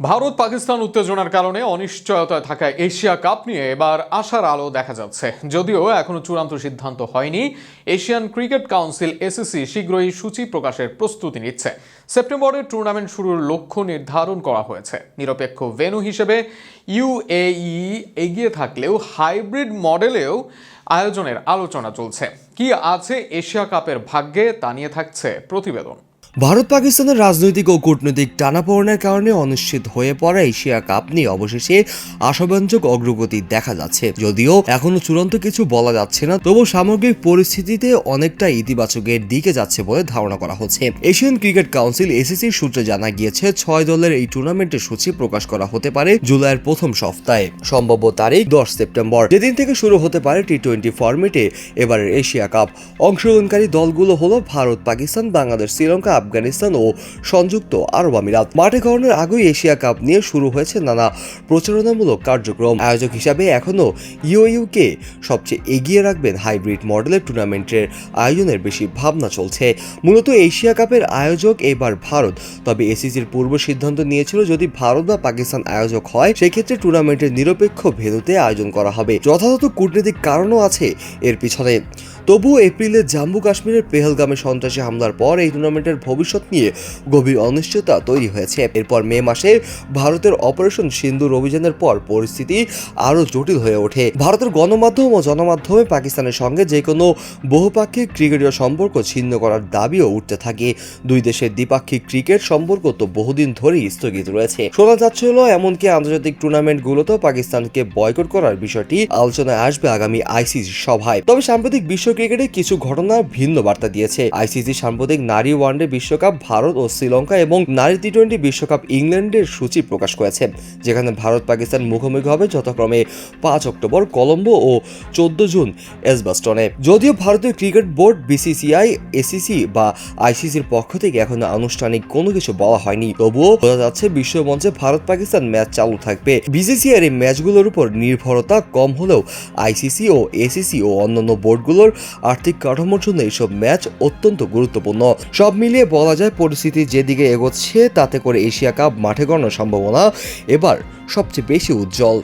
ভারত পাকিস্তান উত্তেজনার কারণে অনিশ্চয়তায় থাকা এশিয়া কাপ নিয়ে এবার আশার আলো দেখা যাচ্ছে। যদিও এখনও চূড়ান্ত সিদ্ধান্ত হয়নি, এশিয়ান ক্রিকেট কাউন্সিল এসিসি শীঘ্রই সূচি প্রকাশের প্রস্তুতি নিচ্ছে। সেপ্টেম্বরে টুর্নামেন্ট শুরুর লক্ষ্য নির্ধারণ করা হয়েছে। নিরপেক্ষ ভেন্যু হিসেবে ইউএই এগিয়ে থাকলেও হাইব্রিড মডেলেও আয়োজনের আলোচনা চলছে। কি আছে এশিয়া কাপের ভাগ্যে তা নিয়ে থাকছে প্রতিবেদন। ভারত পাকিস্তানের রাজনৈতিক ও কূটনৈতিক টানাপোড়েনের কারণে অনিশ্চিত হয়ে পড়া এশিয়া কাপ নিয়ে অবশেষে আশাব্যঞ্জক অগ্রগতি দেখা যাচ্ছে। যদিও এখনও চূড়ান্ত কিছু বলা যাচ্ছে না, তবু সামগ্রিক পরিস্থিতিতে অনেকটা ইতিবাচকের দিকে যাচ্ছে বলে ধারণা করা হচ্ছে। এশিয়ান ক্রিকেট কাউন্সিল এসিসির সূত্রে জানা গিয়েছে, ছয় দলের এই টুর্নামেন্টের সূচি প্রকাশ করা হতে পারে জুলাইয়ের প্রথম সপ্তাহে, সম্ভাব্য তারিখ দশ সেপ্টেম্বর। যেদিন থেকে শুরু হতে পারে টি টোয়েন্টি ফরম্যাটে এবারের এশিয়া কাপ। অংশগ্রহণকারী দলগুলো হলো ভারত, পাকিস্তান, বাংলাদেশ, শ্রীলঙ্কা আফগানিস্তান ও সংযুক্ত আরব আমিরাত। মাঠে গড়ানোর আগেই এশিয়া কাপ নিয়ে শুরু হয়েছে নানা প্রচারণামূলক কার্যক্রম। আয়োজক হিসাবে এখনও ইউইউকে সবচেয়ে এগিয়ে রাখবেন হাইব্রিড মডেলের টুর্নামেন্টের আয়োজনের বেশি ভাবনা চলছে। মূলত এশিয়া কাপের আয়োজক এবার ভারত। তবে এসিসির পূর্ব সিদ্ধান্ত নিয়েছিল যদি ভারত বা পাকিস্তান আয়োজক হয়, সেক্ষেত্রে টুর্নামেন্টের নিরপেক্ষ ভেদুতে আয়োজন করা হবে। যথাযথ কূটনৈতিক কারণও আছে এর পিছনে। তবুও এপ্রিলে জম্মু কাশ্মীরের পেহেলগামে সন্ত্রাসী হামলার পর এই টুর্নামেন্টের ভবিষ্যৎ নিয়ে গভীর অনিশ্চয়তা তৈরি হয়েছে। এরপর মে মাসে ভারতের অপারেশন সিন্দুর অভিযানের পর পরিস্থিতি আরও জটিল হয়ে ওঠে। ভারতের গণমাধ্যম ও জনমাধ্যমে পাকিস্তানের সঙ্গে যে কোনো বহুপাক্ষিক ক্রিকেটীয় সম্পর্ক ছিন্ন করার দাবিও উঠতে থাকে। দুই দেশের দ্বিপাক্ষিক ক্রিকেট সম্পর্ক তো বহুদিন ধরেই স্থগিত রয়েছে। শোনা যাচ্ছিল, এমনকি আন্তর্জাতিক টুর্নামেন্টগুলোতেও পাকিস্তানকে বয়কট করার বিষয়টি আলোচনায় আসবে আগামী আইসিসি সভায়। তবে সাম্প্রতিক বিশ্ব ক্রিকেটে কিছু ঘটনা ভিন্ন বার্তা দিয়েছে। আইসিসি সাম্প্রতিক নারী ওয়ানডে বিশ্বকাপ ভারত ও শ্রীলঙ্কা এবং নারী টি টোয়েন্টি বিশ্বকাপ ইংল্যান্ডের সূচি প্রকাশ করেছে, যেখানে ভারত পাকিস্তান মুখোমুখি হবে যথাক্রমে পাঁচ অক্টোবর কলম্বো ও চোদ্দ জুন এসবাস্টনে। যদিও ভারতীয় ক্রিকেট বোর্ড বিসিসিআই এসিসি বা আইসিসির পক্ষ থেকে এখনও আনুষ্ঠানিক কোনো কিছু বলা হয়নি। তবুও বোঝা যাচ্ছে বিশ্বমঞ্চে ভারত পাকিস্তান ম্যাচ চালু থাকবে। বিসিসিআই এই ম্যাচগুলোর উপর নির্ভরতা কম হলেও আইসিসি ও এসিসি ও অন্যান্য বোর্ডগুলোর আর্থিক কাঠামোর জন্য এইসব ম্যাচ অত্যন্ত গুরুত্বপূর্ণ। সব মিলিয়ে বলা যায় পরিস্থিতি যেদিকে এগোচ্ছে, তাতে করে এশিয়া কাপ মাঠে গড়ানোর সম্ভাবনা এবার সবচেয়ে বেশি উজ্জ্বল।